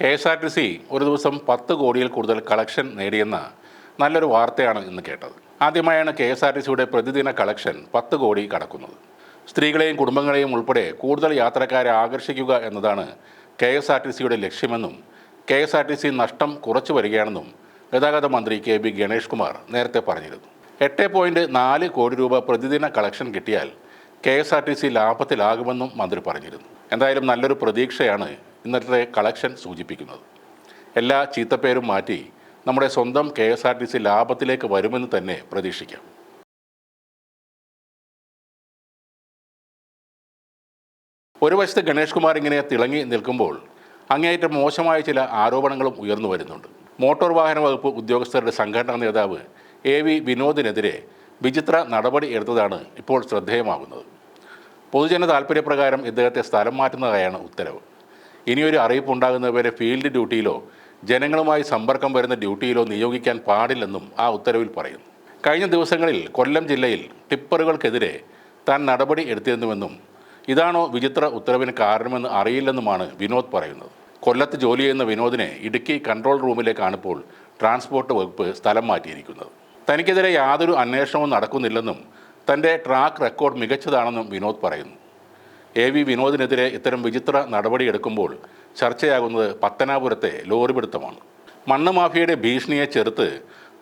K S R T C ഒരു ദിവസം പത്ത് കോടിയിൽ കൂടുതൽ കളക്ഷൻ നേടിയെന്ന നല്ലൊരു വാർത്തയാണ് ഇന്ന് കേട്ടത്. ആദ്യമായാണ് കെ എസ് ആർ ടി സിയുടെ പ്രതിദിന കളക്ഷൻ പത്ത് കോടി കടക്കുന്നത്. സ്ത്രീകളെയും കുടുംബങ്ങളെയും ഉൾപ്പെടെ കൂടുതൽ യാത്രക്കാരെ ആകർഷിക്കുക എന്നതാണ് കെ എസ് ആർ ടി സിയുടെ ലക്ഷ്യമെന്നും K S R T C നഷ്ടം കുറച്ചു വരികയാണെന്നും ഗതാഗത മന്ത്രി കെ ബി ഗണേഷ് കുമാർ നേരത്തെ പറഞ്ഞിരുന്നു. എട്ട് പോയിന്റ് നാല് കോടി രൂപ പ്രതിദിന കളക്ഷൻ കിട്ടിയാൽ K S R T C ലാഭത്തിലാകുമെന്നും മന്ത്രി പറഞ്ഞിരുന്നു. എന്തായാലും നല്ലൊരു പ്രതീക്ഷയാണ് ഇന്നത്തെ കളക്ഷൻ സൂചിപ്പിക്കുന്നത്. എല്ലാ ചീത്തപ്പേരും മാറ്റി നമ്മുടെ സ്വന്തം K S R T C ലാഭത്തിലേക്ക് വരുമെന്ന് തന്നെ പ്രതീക്ഷിക്കാം. ഒരു വശത്ത് ഗണേഷ് കുമാർ ഇങ്ങനെ തിളങ്ങി നിൽക്കുമ്പോൾ അങ്ങേയറ്റം മോശമായ ചില ആരോപണങ്ങളും ഉയർന്നു വരുന്നുണ്ട്. മോട്ടോർ വാഹന വകുപ്പ് ഉദ്യോഗസ്ഥരുടെ സംഘടനാ നേതാവ് എ വി വിനോദിനെതിരെ വിചിത്ര നടപടി എടുത്തതാണ് ഇപ്പോൾ ശ്രദ്ധേയമാകുന്നത്. പൊതുജന താൽപ്പര്യപ്രകാരം ഇദ്ദേഹത്തെ സ്ഥലം മാറ്റുന്നതായാണ് ഉത്തരവ്. ഇനിയൊരു അറിയിപ്പ് ഉണ്ടാകുന്നവരെ ഫീൽഡ് ഡ്യൂട്ടിയിലോ ജനങ്ങളുമായി സമ്പർക്കം വരുന്ന ഡ്യൂട്ടിയിലോ നിയോഗിക്കാൻ പാടില്ലെന്നും ആ ഉത്തരവിൽ പറയുന്നു. കഴിഞ്ഞ ദിവസങ്ങളിൽ കൊല്ലം ജില്ലയിൽ ടിപ്പറുകൾക്കെതിരെ താൻ നടപടി എടുത്തിരുന്നുവെന്നും ഇതാണോ വിചിത്ര ഉത്തരവിന് കാരണമെന്ന് അറിയില്ലെന്നുമാണ് വിനോദ് പറയുന്നത്. കൊല്ലത്ത് ജോലി ചെയ്യുന്ന വിനോദിനെ ഇടുക്കി കൺട്രോൾ റൂമിലേക്കാണ് ഇപ്പോൾ ട്രാൻസ്പോർട്ട് വകുപ്പ് സ്ഥലം മാറ്റിയിരിക്കുന്നത്. തനിക്കെതിരെ യാതൊരു അന്വേഷണവും നടക്കുന്നില്ലെന്നും തന്റെ ട്രാക്ക് റെക്കോർഡ് മികച്ചതാണെന്നും വിനോദ് പറയുന്നു. എ വി വിനോദിനെതിരെ ഇത്തരം വിചിത്ര നടപടിയെടുക്കുമ്പോൾ ചർച്ചയാകുന്നത് പത്തനാപുരത്തെ ലോറി പിടുത്തമാണ്. മണ്ണ് മാഫിയയുടെ ഭീഷണിയെ ചെറുത്ത്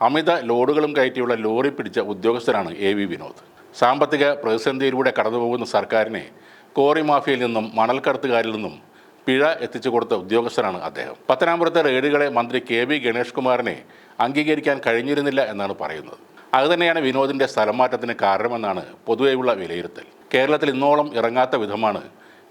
അമിത ലോഡുകളും കയറ്റിയുള്ള ലോറി പിടിച്ച ഉദ്യോഗസ്ഥരാണ് എ വി വിനോദ്. സാമ്പത്തിക പ്രതിസന്ധിയിലൂടെ കടന്നുപോകുന്ന സർക്കാരിനെ കോറി മാഫിയയിൽ നിന്നും മണൽക്കടത്തുകാരിൽ നിന്നും പിഴ എത്തിച്ചു കൊടുത്ത ഉദ്യോഗസ്ഥനാണ് അദ്ദേഹം. പത്തനാപുരത്തെ റെയ്ഡുകളെ മന്ത്രി കെ വി ഗണേഷ് കുമാറിനെ അംഗീകരിക്കാൻ കഴിഞ്ഞിരുന്നില്ല എന്നാണ് പറയുന്നത്. അതുതന്നെയാണ് വിനോദിന്റെ സ്ഥലം മാറ്റത്തിന് കാരണമെന്നാണ് പൊതുവെയുള്ള വിലയിരുത്തൽ. കേരളത്തിൽ ഇന്നോളം ഇറങ്ങാത്ത വിധമാണ്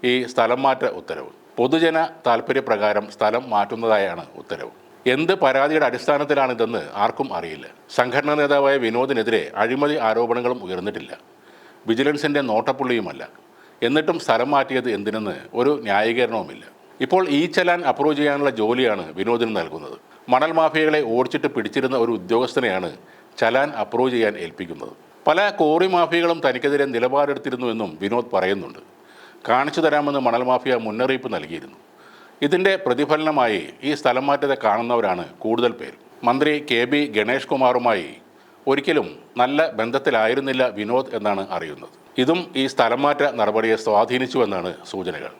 ഈ സ്ഥലം മാറ്റ ഉത്തരവ്. പൊതുജന താൽപര്യപ്രകാരം സ്ഥലം മാറ്റുന്നതായാണ് ഉത്തരവ്. എന്ത് പരാതിയുടെ അടിസ്ഥാനത്തിലാണിതെന്ന് ആർക്കും അറിയില്ല. സംഘടനാ നേതാവായ വിനോദിനെതിരെ അഴിമതി ആരോപണങ്ങളും ഉയർന്നിട്ടില്ല. വിജിലൻസിന്റെ നോട്ടപ്പുള്ളിയുമല്ല. എന്നിട്ടും സ്ഥലം മാറ്റിയത് എന്തിനെന്ന് ഒരു ന്യായീകരണവുമില്ല. ഇപ്പോൾ ഈ ചലാൻ അപ്രൂവ് ചെയ്യാനുള്ള ജോലിയാണ് വിനോദിന് നൽകുന്നത്. മണൽ മാഫിയകളെ ഓടിച്ചിട്ട് പിടിച്ചിരുന്ന ഒരു ഉദ്യോഗസ്ഥനെയാണ് ചലാൻ അപ്രൂവ് ചെയ്യാൻ ഏൽപ്പിക്കുന്നത്. പല കോറി മാഫിയകളും തനിക്കെതിരെ നിലപാടെടുത്തിരുന്നു എന്നും വിനോദ് പറയുന്നുണ്ട്. കാണിച്ചു തരാമെന്ന് മണൽ മാഫിയ മുന്നറിയിപ്പ് നൽകിയിരുന്നു. ഇതിന്റെ പ്രതിഫലനമായി ഈ സ്ഥലം മാറ്റത്തെ കാണുന്നവരാണ് കൂടുതൽ പേർ. മന്ത്രി കെ ബി ഗണേഷ് കുമാറുമായി ഒരിക്കലും നല്ല ബന്ധത്തിലായിരുന്നില്ല വിനോദ് എന്നാണ് അറിയുന്നത്. ഇതും ഈ സ്ഥലം മാറ്റ നടപടിയെ സ്വാധീനിച്ചുവെന്നാണ് സൂചനകൾ.